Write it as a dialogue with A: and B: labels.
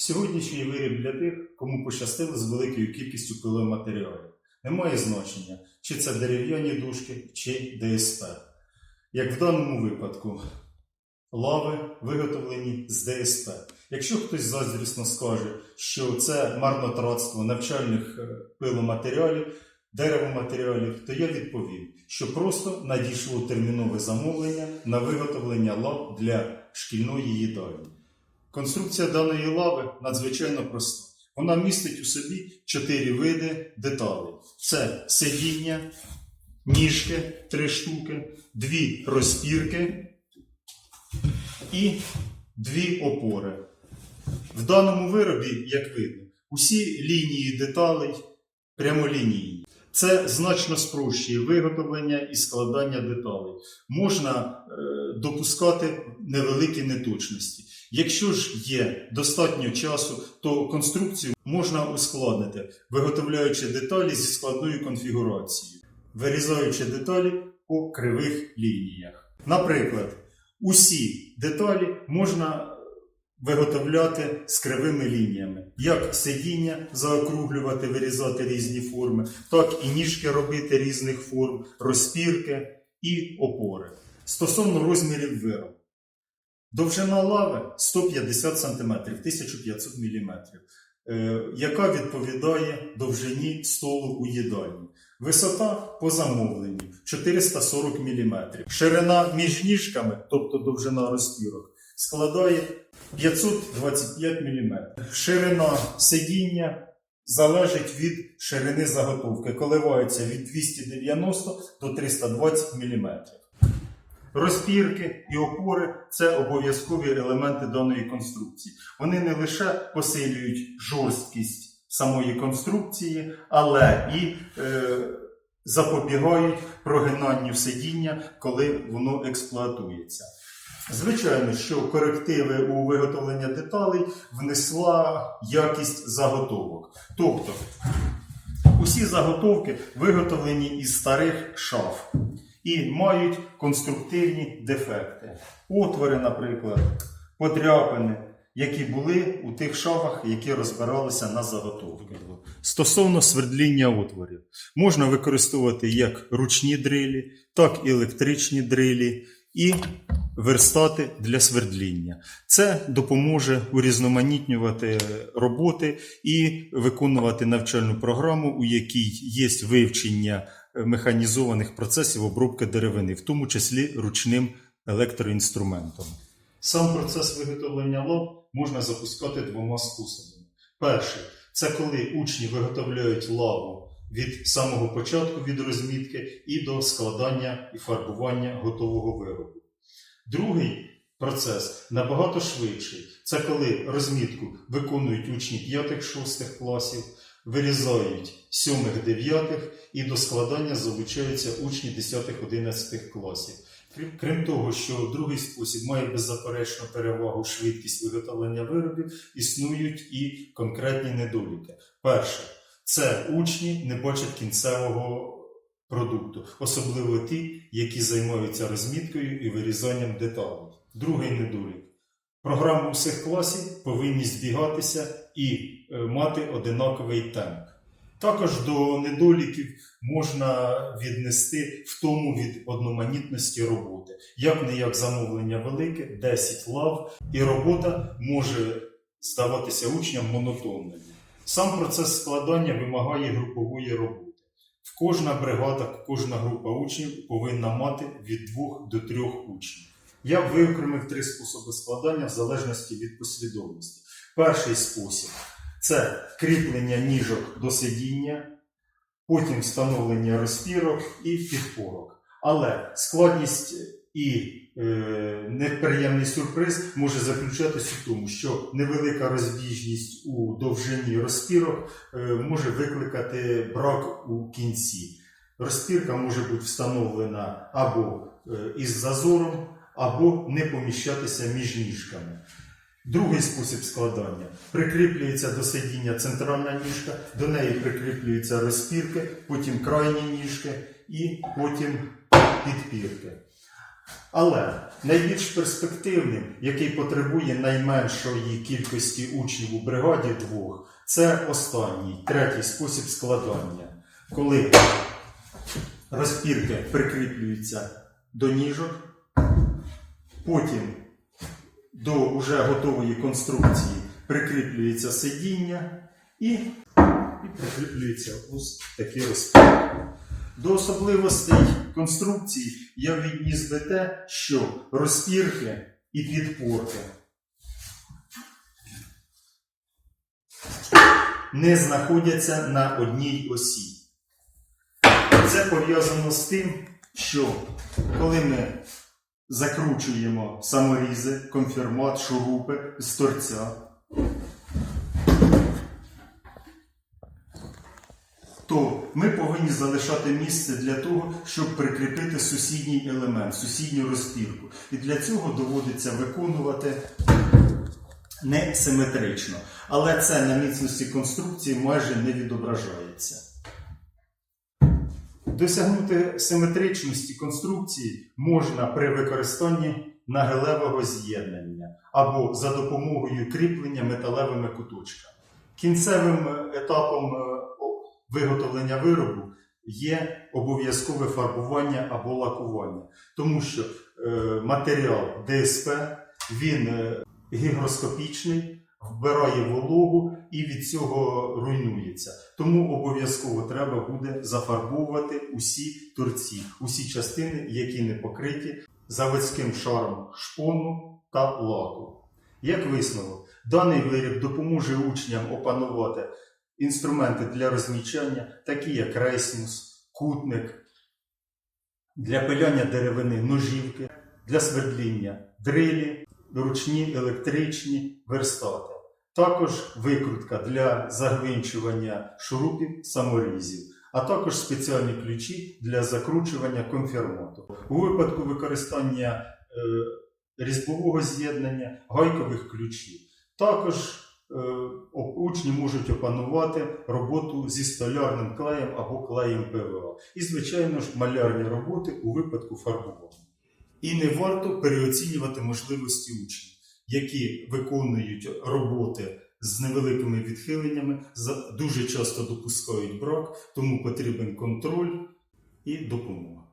A: Сьогоднішній виріб для тих, кому пощастило з великою кількістю пиломатеріалів. Немає значення, чи це дерев'яні дужки, чи ДСП. Як в даному випадку, лави виготовлені з ДСП. Якщо хтось заздрісно скаже, що це марнотратство навчальних е, пиломатеріалів, деревоматеріалів, то я відповім, що просто надійшло термінове замовлення на виготовлення лав для шкільної їдальні. Конструкція даної лави надзвичайно проста. Вона містить у собі чотири види деталей: це сидіння, ніжки три штуки, дві розпірки і дві опори. В даному виробі, як видно, усі лінії деталей прямолінійні. Це значно спрощує виготовлення і складання деталей. Можна е, допускати невеликі неточності. Якщо ж є достатньо часу, то конструкцію можна ускладнити, виготовляючи деталі зі складною конфігурацією, вирізаючи деталі по кривих лініях. Наприклад, усі деталі можна виготовляти з кривими лініями, як сидіння заокруглювати, вирізати різні форми, так і ніжки робити різних форм, розпірки і опори. Стосовно розмірів виробу. Довжина лави 150 см, 1500 мм, яка відповідає довжині столу у їдальні. Висота по замовленню 440 мм. Ширина між ніжками, тобто довжина розпірок, складає 525 мм. Ширина сидіння залежить від ширини заготовки, коливається від 290 до 320 мм. Розпірки і опори це обов'язкові елементи даної конструкції. Вони не лише посилюють жорсткість самої конструкції, але і е, запобігають прогинанню сидіння, коли воно експлуатується. Звичайно, що корективи у виготовлення деталей внесла якість заготовок. Тобто, усі заготовки виготовлені із старих шаф і мають конструктивні дефекти. Отвори, наприклад, подряпини, які були у тих шафах, які розбиралися на заготовки. Стосовно свердління отворів, можна використовувати як ручні дрилі, так і електричні дрилі і верстати для свердління. Це допоможе урізноманітнювати роботи і виконувати навчальну програму, у якій є вивчення механізованих процесів обробки деревини, в тому числі ручним електроінструментом. Сам процес виготовлення лав можна запускати двома способами. Перший це коли учні виготовляють лаву від самого початку від розмітки і до складання і фарбування готового виробу. Другий процес набагато швидший. Це коли розмітку виконують учні 5-6 класів, вирізають 7-9 і до складання залучаються учні 10-11 класів. Крім того, що другий спосіб має беззаперечну перевагу швидкість виготовлення виробів, існують і конкретні недоліки. Перше, це учні не бачать кінцевого продукту, особливо ті, які займаються розміткою і вирізанням деталей. Другий недолік. Програми усіх класів повинні збігатися і е, мати одинаковий темп. Також до недоліків можна віднести втому від одноманітності роботи. Як не як замовлення велике, 10 лав, і робота може здаватися учням монотонною. Сам процес складання вимагає групової роботи. В кожна бригада, кожна група учнів повинна мати від 2 до 3 учнів. Я виокремив три способи складання в залежності від послідовності. Перший спосіб це кріплення ніжок до сидіння, потім встановлення розпірок і підпорок. Але складність і е, неприємний сюрприз може заключатися в тому, що невелика розбіжність у довжині розпірок е, може викликати брак у кінці. Розпірка може бути встановлена або е, із зазором, або не поміщатися між ніжками. Другий спосіб складання прикріплюється до сидіння центральна ніжка, до неї прикріплюються розпірки, потім крайні ніжки і потім підпірки. Але найбільш перспективним, який потребує найменшої кількості учнів у бригаді двох, це останній, третій спосіб складання. Коли розпірки прикріплюються до ніжок, потім до вже готової конструкції прикріплюється сидіння і, і прикріплюється ось такі розпірки. До особливостей конструкції я відніс би те, що розпірки і підпорки не знаходяться на одній осі. Це пов'язано з тим, що коли ми закручуємо саморізи, конфірмат, шурупи з торця, то ми повинні залишати місце для того, щоб прикріпити сусідній елемент, сусідню розпірку. І для цього доводиться виконувати не симетрично. Але це на міцності конструкції майже не відображається. Досягнути симетричності конструкції можна при використанні нагилевого з'єднання або за допомогою кріплення металевими куточками. Кінцевим етапом е, виготовлення виробу є обов'язкове фарбування або лакування, тому що е, матеріал ДСП він е, гігроскопічний, вбирає вологу і від цього руйнується. Тому обов'язково треба буде зафарбовувати усі торці, усі частини, які не покриті заводським шаром шпону та лаку. Як висновок, даний виріб допоможе учням опанувати інструменти для розмічання, такі як рейсмус, кутник, для пиляння деревини ножівки, для свердління дрилі, ручні електричні верстати. Також викрутка для загвинчування шурупів саморізів, а також спеціальні ключі для закручування конфірмату. У випадку використання е, різьбового з'єднання гайкових ключів. Також е, учні можуть опанувати роботу зі столярним клеєм або клеєм ПВА. І, звичайно ж, малярні роботи у випадку фарбування. І не варто переоцінювати можливості учнів, які виконують роботи з невеликими відхиленнями, дуже часто допускають брак, тому потрібен контроль і допомога.